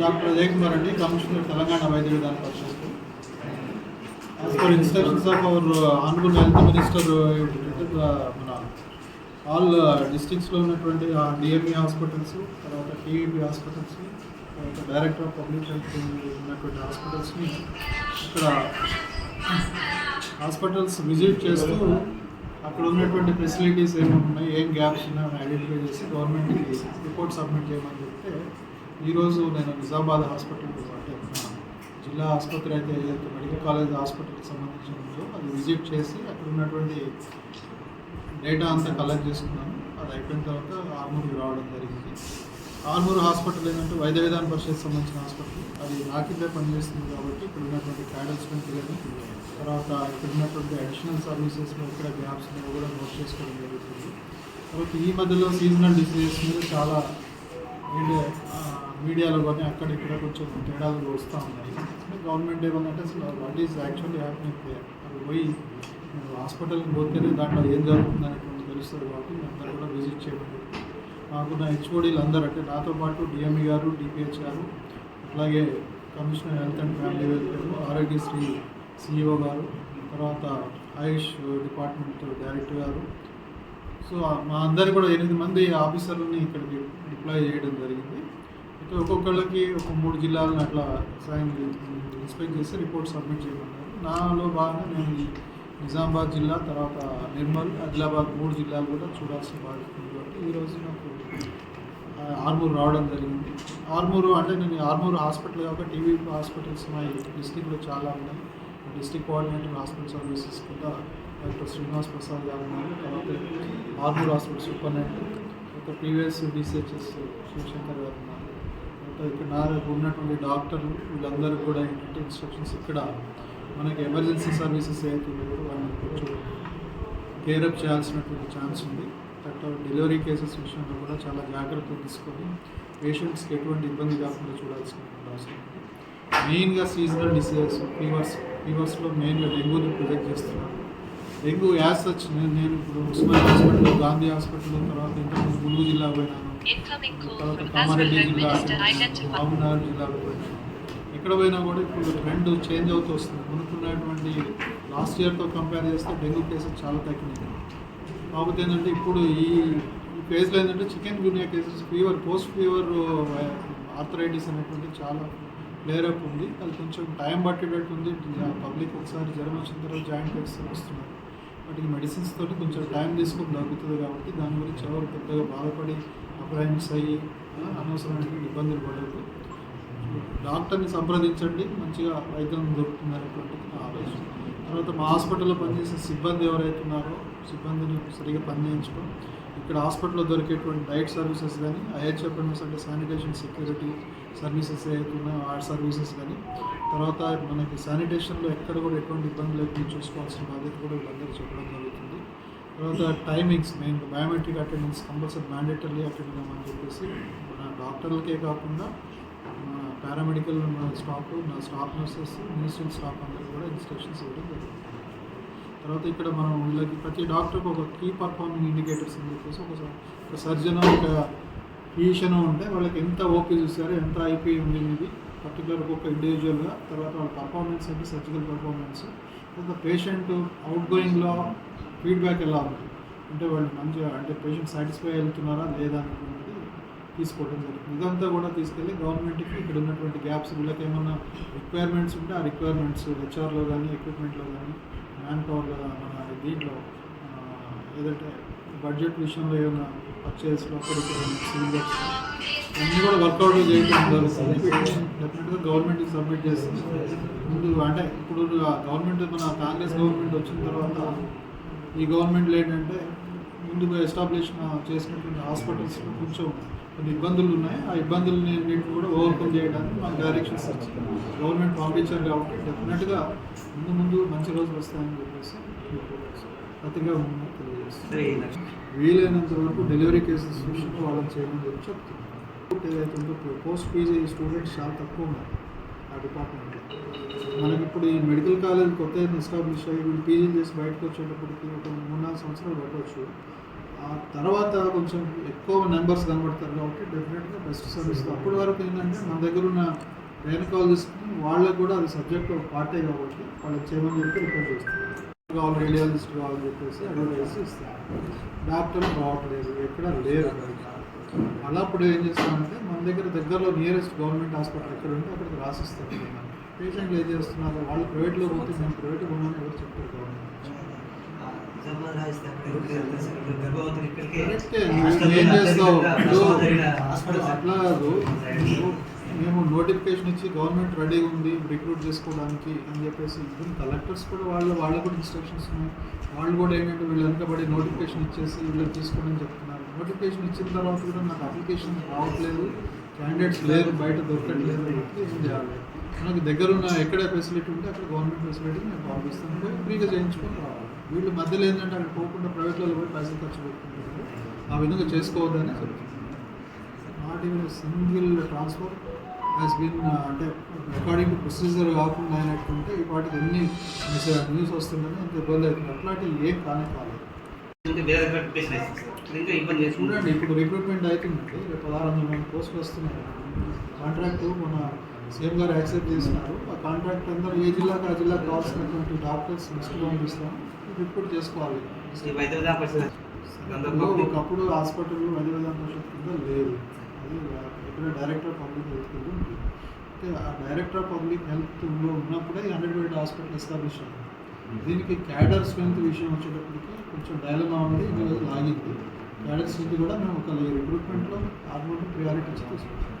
Doctor Ajay Kumar అండి commissioner Telangana Vaidya Vidhana Parishad as per instructions of our honourable health minister మన all డిస్టిక్స్లో uh, ఉన్నటువంటి uh, DME hospitals తర్వాత TVP hospitals తర్వాత director of public health ఉన్నటువంటి హాస్పిటల్స్ని ఇక్కడ హాస్పిటల్స్ విజిట్ చేస్తూ అక్కడ ఉన్నటువంటి ఫెసిలిటీస్ ఏమి ఉన్నాయి ఏం గ్యాప్స్ ఉన్నాయని ఐడెంటిఫై చేసి గవర్నమెంట్కి రిపోర్ట్ సబ్మిట్ చేయమని చెప్తే ఈరోజు నేను నిజామాబాద్ హాస్పిటల్ అంటే జిల్లా ఆసుపత్రి అయితే ఏదైతే మెడికల్ కాలేజ్ హాస్పిటల్కి సంబంధించి ఉందో అది విజిట్ చేసి అక్కడ ఉన్నటువంటి డేటా అంతా కలెక్ట్ చేసుకున్నాను. అది అయిపోయిన తర్వాత ఆర్మూర్కి రావడం జరిగింది. ఆర్మూర్ హాస్పిటల్ ఏంటంటే వైద్య విధాన పరిషత్ సంబంధించిన హాస్పిటల్. అది నా కిందే పనిచేస్తుంది కాబట్టి ఇక్కడ ఉన్నటువంటి క్యాడల్స్ కానీ తర్వాత ఇక్కడ ఉన్నటువంటి అడిషనల్ సర్వీసెస్లో ఇక్కడ గ్యాప్స్ ఉన్నాయో కూడా నోట్ చేసుకోవడం జరుగుతుంది. తర్వాత ఈ మధ్యలో సీజనల్ డిసీజెస్ మీద చాలా అండ్ మీడియాలో కానీ అక్కడ ఇక్కడ కొంచెం తేడాలు వస్తూ ఉన్నాయి. గవర్నమెంట్ ఏమన్నంటే అసలు వాట్ ఈజ్ యాక్చువల్లీ హ్యాపీ అది పోయి హాస్పిటల్కి పోతేనే దాంట్లో ఏం జరుగుతుందని అనేటువంటి తెలుస్తుంది కాబట్టి అందరూ కూడా విజిట్ చేయడం. మాకున్న హెచ్ఓడీలు అందరూ అంటే నాతో పాటు డిఎంఈ గారు డిపిహెచ్ గారు అట్లాగే commissioner health and family welfare Aarogyasri CEO గారు తర్వాత ఆయుష్ డిపార్ట్మెంట్ డైరెక్టర్ గారు. సో మా అందరు కూడా ఎనిమిది మంది ఆఫీసర్లని ఇక్కడికి డిప్లాయ్ చేయడం జరిగింది. ఒక్కొక్కళ్ళకి ఒక మూడు జిల్లాలను అట్లా సాయం ఇన్స్పెక్ట్ చేసి రిపోర్ట్ సబ్మిట్ చేయమన్నారు. నాలో భాగంగా నేను నిజామాబాద్ జిల్లా తర్వాత నిర్మల్ ఆదిలాబాద్ మూడు జిల్లాలు కూడా చూడాల్సిన బాధ్యత ఉంది కాబట్టి ఈరోజు నాకు ఆర్మూర్ రావడం జరిగింది. ఆర్మూరు అంటే నేను ఆర్మూరు హాస్పిటల్ కాబట్టి టీవీ హాస్పిటల్స్ మా డిస్టిక్లో చాలా ఉన్నాయి. డిస్టిక్ కోఆర్డినేటర్ హాస్పిటల్ సర్వీసెస్ కూడా డాక్టర్ శ్రీనివాస్ ప్రసాద్ గారు ఉన్నారు. తర్వాత ఆర్మూర్ హాస్పిటల్ సూపరింటెండెంట్ ఒక ప్రీవియస్ రీసెర్చెస్ శివశంకర్ గారు ఉన్నారు. తర్వాత ఇక్కడ ఉన్నటువంటి డాక్టర్లు వీళ్ళందరూ కూడా ఏంటంటే ఇన్స్ట్రక్షన్స్ ఇక్కడ మనకి ఎమర్జెన్సీ సర్వీసెస్ ఏవైతే వాళ్ళని కొంచెం కేరప్ చేయాల్సినటువంటి ఛాన్స్ ఉంది. తర్వాత డెలివరీ కేసెస్ విషయంలో కూడా చాలా జాగ్రత్తలు తీసుకొని పేషెంట్స్కి ఎటువంటి ఇబ్బంది కాకుండా చూడాల్సినటువంటి అవసరం ఉంది. మెయిన్గా సీజనల్ డిసీజెస్ ఫీవర్స్ ఫీవర్స్లో మెయిన్గా డెంగ్యూని ప్రొజెక్ట్ చేస్తున్నారు. డెంగ్యూ యాజ్ సచ్ నేను ఇప్పుడు ఉస్మాన్ హాస్పిటల్ గాంధీ హాస్పిటల్ తర్వాత ఇంతకుముందు ములుగు జిల్లా పోయినాను. తర్వాత కామారెడ్డి జిల్లా. మహబూబ్నగర్ జిల్లాకు పోయినాను. ఎక్కడ పోయినా కూడా ఇప్పుడు ట్రెండ్ చేంజ్ అవుతూ వస్తుంది మునుకున్నటువంటి లాస్ట్ ఇయర్తో కంపేర్ చేస్తే డెంగ్యూ కేసెస్ చాలా తగ్గినాయి. కాకపోతే ఏంటంటే ఇప్పుడు ఈ ఈ ఫేజ్లో ఏంటంటే chikungunya cases fever post fever arthritis అనేటువంటి చాలా లేరప్ ఉంది. అది కొంచెం టైం పట్టేటట్టు ఉంది. పబ్లిక్ ఒకసారి జ్వరం వచ్చిన తర్వాత జాయింట్ పెయిన్స్ వస్తున్నారు. వాటికి మెడిసిన్స్ తోటి కొంచెం టైం తీసుకొని తగ్గుతుంది కాబట్టి దాని గురించి ఎవరు పెద్దగా బాధపడి అప్రహెన్స్ అయ్యి అనవసరమైన ఇబ్బందులు పడదు డాక్టర్ని సంప్రదించండి. మంచిగా వైద్యం దొరుకుతుంది అనేటువంటిది నా ఆలోచన. తర్వాత మా హాస్పిటల్లో పనిచేసే సిబ్బంది ఎవరైతే ఉన్నారో సిబ్బందిని సరిగా పనిచేయించడం ఇక్కడ హాస్పిటల్లో దొరికేటువంటి డైట్ సర్వీసెస్ కానీ ఐహెచ్ఎఫ్ఎంఎస్ అంటే శానిటేషన్ సెక్యూరిటీ సర్వీసెస్ ఏవైతే ఆ సర్వీసెస్ కానీ తర్వాత మనకి శానిటేషన్లో ఎక్కడ కూడా ఎటువంటి ఇబ్బంది లేకుండా చూసుకోవాల్సిన బాధ్యత కూడా వీళ్ళందరూ చెప్పడం జరుగుతుంది. తర్వాత timings main biometric attendance compulsory mandatory attend అని చెప్పేసి మన డాక్టర్లకే కాకుండా మన పారామెడికల్ స్టాఫ్ నా స్టాఫ్ నర్సెస్ మినిస్ట్రీ స్టాఫ్ అందరూ కూడా ఇన్స్ట్రక్షన్స్ ఇవ్వడం జరుగుతుంది. తర్వాత ఇక్కడ మనం వీళ్ళకి ప్రతి డాక్టర్కి ఒక కీ పర్ఫార్మింగ్ ఇండికేటర్స్ అని చెప్పేసి ఒక ఒక సర్జన్ ఒక ఫిజిషియన్ ఉంటే వాళ్ళకి ఎంత ఓపీ చూస్తారు ఎంత ఐపీ ఉంది ఇది పర్టికులర్ ఒక్కొక్క ఇండివిజువల్గా తర్వాత వాళ్ళ పర్ఫార్మెన్స్ అంటే సర్జికల్ పర్ఫార్మెన్స్ తర్వాత పేషెంట్ అవుట్ గోయింగ్లో ఫీడ్బ్యాక్ ఎలా ఉంది? అంటే వాళ్ళు మంచిగా అంటే పేషెంట్ సాటిస్ఫై అవుతున్నారా లేదా అనేటువంటిది తీసుకోవడం జరుగుతుంది ఇదంతా కూడా తీసుకెళ్ళి గవర్నమెంట్కి ఇక్కడ ఉన్నటువంటి గ్యాప్స్ వీళ్ళకి ఏమైనా రిక్వైర్మెంట్స్ ఉంటే ఆ రిక్వైర్మెంట్స్ హెచ్ఆర్లో కానీ ఎక్విప్మెంట్లో కానీ పవర్లో మన దీంట్లో ఏదంటే బడ్జెట్ విషయంలో ఏమైనా పర్చేస్లో వర్క్స్ అన్నీ కూడా వర్కౌట్ చేయడం జరుగుతుంది. డెఫినెట్గా గవర్నమెంట్కి సబ్మిట్ చేస్తుంది ముందు అంటే ఇప్పుడు గవర్నమెంట్ మన కాంగ్రెస్ గవర్నమెంట్ వచ్చిన తర్వాత ఈ గవర్నమెంట్లో ఏంటంటే ముందుగా ఎస్టాబ్లిష్ చేసినటువంటి హాస్పిటల్స్లో కొంచెం కొన్ని ఇబ్బందులు ఉన్నాయి. ఆ ఇబ్బందులని అన్నింటిని కూడా ఓవర్కమ్ చేయడానికి మాకు డైరెక్షన్స్ ఇచ్చింది గవర్నమెంట్ పంపించారు కాబట్టి డెఫినెట్గా ముందు ముందు మంచి రోజులు వస్తాయని చెప్పేసి తెలియజేస్తుంది వీలైనంత వరకు డెలివరీ కేసెస్ విషయంలో వాళ్ళని చేయమని చెప్పి చెప్తున్నాను ఏదైతే ఉందో పోస్ట్ పీజీ స్టూడెంట్స్ చాలా తక్కువ ఉన్నారు ఆ డిపార్ట్మెంట్లో మనకి ఇప్పుడు ఈ మెడికల్ కాలేజ్ కొత్త ఎస్టాబ్లిష్ అయ్యి వీళ్ళు పీజీ చేసి బయటకు వచ్చేటప్పటికి ఒక మూడు నాలుగు సంవత్సరాలు పట్టవచ్చు. ఆ తర్వాత కొంచెం ఎక్కువ నెంబర్స్ కనబడతారు కాబట్టి డెఫినెట్గా బెస్ట్ సర్వీస్ అప్పటి వరకు ఏంటంటే మన దగ్గర ఉన్న గైనకాలజిస్ట్ని వాళ్ళకి కూడా అది సబ్జెక్ట్ పార్టే కాబట్టి వాళ్ళకి చేయమని చెప్పి రిపోర్ట్ చేస్తారు. కావాలి రేడియాలజిస్ట్ కావాలని చెప్పేసి అడ్వర్టైజ్ ఇస్తారు డాక్టర్లు రావట్లేదు ఎక్కడ లేరు. అలా అప్పుడు ఏం చేస్తామంటే మన దగ్గర దగ్గరలో నియరెస్ట్ గవర్నమెంట్ హాస్పిటల్ ఎక్కడ ఉంటే అక్కడికి రాసిస్తారు. పేషెంట్లు ఏం చేస్తున్నారు వాళ్ళు ప్రైవేట్లో పోతే మేము ప్రైవేట్ ఉన్నామని ఎవరు చెప్తారు గవర్నమెంట్ కరెక్టే నువ్వు ఏం చేస్తావు ఇప్పుడు అట్లా కాదు మేము నోటిఫికేషన్ ఇచ్చి గవర్నమెంట్ రెడీగా ఉంది రిక్రూట్ చేసుకోవడానికి అని చెప్పేసి ఈవెన్ కలెక్టర్స్ కూడా వాళ్ళు వాళ్ళకు కూడా ఇన్స్ట్రక్షన్స్ ఉన్నాయి. వాళ్ళు కూడా ఏంటంటే వీళ్ళు వెనకబడి నోటిఫికేషన్ ఇచ్చేసి వీళ్ళకి తీసుకోండి చెప్తున్నారు. నోటిఫికేషన్ ఇచ్చిన తర్వాత కూడా నాకు అప్లికేషన్ రావట్లేదు. క్యాండిడేట్స్ లేరు బయట దొరకట్లేదు. అంటే ఏం చేయాలి? మనకు దగ్గర ఉన్న ఎక్కడ ఫెసిలిటీ ఉంటే అక్కడ గవర్నమెంట్ ఫెసిలిటీ మేము పంపిస్తాం ఫ్రీగా చేయించుకొని రావాలి. వీళ్ళు మధ్యలో ఏంటంటే అక్కడ పోకుండా ప్రైవేట్లలో పోయి పైసలు ఖర్చు పెట్టుకుంటారు. ఆ విధంగా చేసుకోవద్దని not even single transfer has been అంటే అకార్డింగ్ టు ప్రొసీజర్ కాకుండా అయినట్టుంటే ఈ పాటికి ఎన్ని న్యూస్ వస్తుందని అంత ఇబ్బంది అవుతుంది. అట్లాంటివి ఏం కానే కాలేదు. చూడండి ఇప్పుడు రిక్రూట్మెంట్ అవుతుందండి. రేపు పదహారు వందల మంది పోస్టులు వస్తున్నాయి. కాంట్రాక్ట్ మన సీఎం గారు యాక్సెప్ట్ చేసినారు. ఆ కాంట్రాక్ట్ అందరూ ఏ జిల్లాకు ఆ జిల్లాకు కావాల్సినటువంటి డాక్టర్స్ లిస్ట్ పంపిస్తాం రిక్రూట్ చేసుకోవాలి. ఒకప్పుడు హాస్పిటల్ వైద్య విధాన పరిషత్ కింద లేదు. అది ఇక్కడ డైరెక్టర్ పబ్లిక్ హెల్త్ కింద ఉంది. ఆ డైరెక్టర్ పబ్లిక్ హెల్త్లో ఉన్నప్పుడే హండ్రెడ్ బెడ్ హాస్పిటల్ ఎస్టాబ్లిష్ అయింది. దీనికి క్యాడర్ స్ట్రెంత్ విషయం వచ్చేటప్పటికి కొంచెం డైలమా ఉంది లాగింది. క్యాడర్ స్ట్రెంత్ కూడా మేము ఒక రిక్రూట్మెంట్లో ఆర్మోని ప్రియారిటీ ఇచ్చి తీసుకుంటాం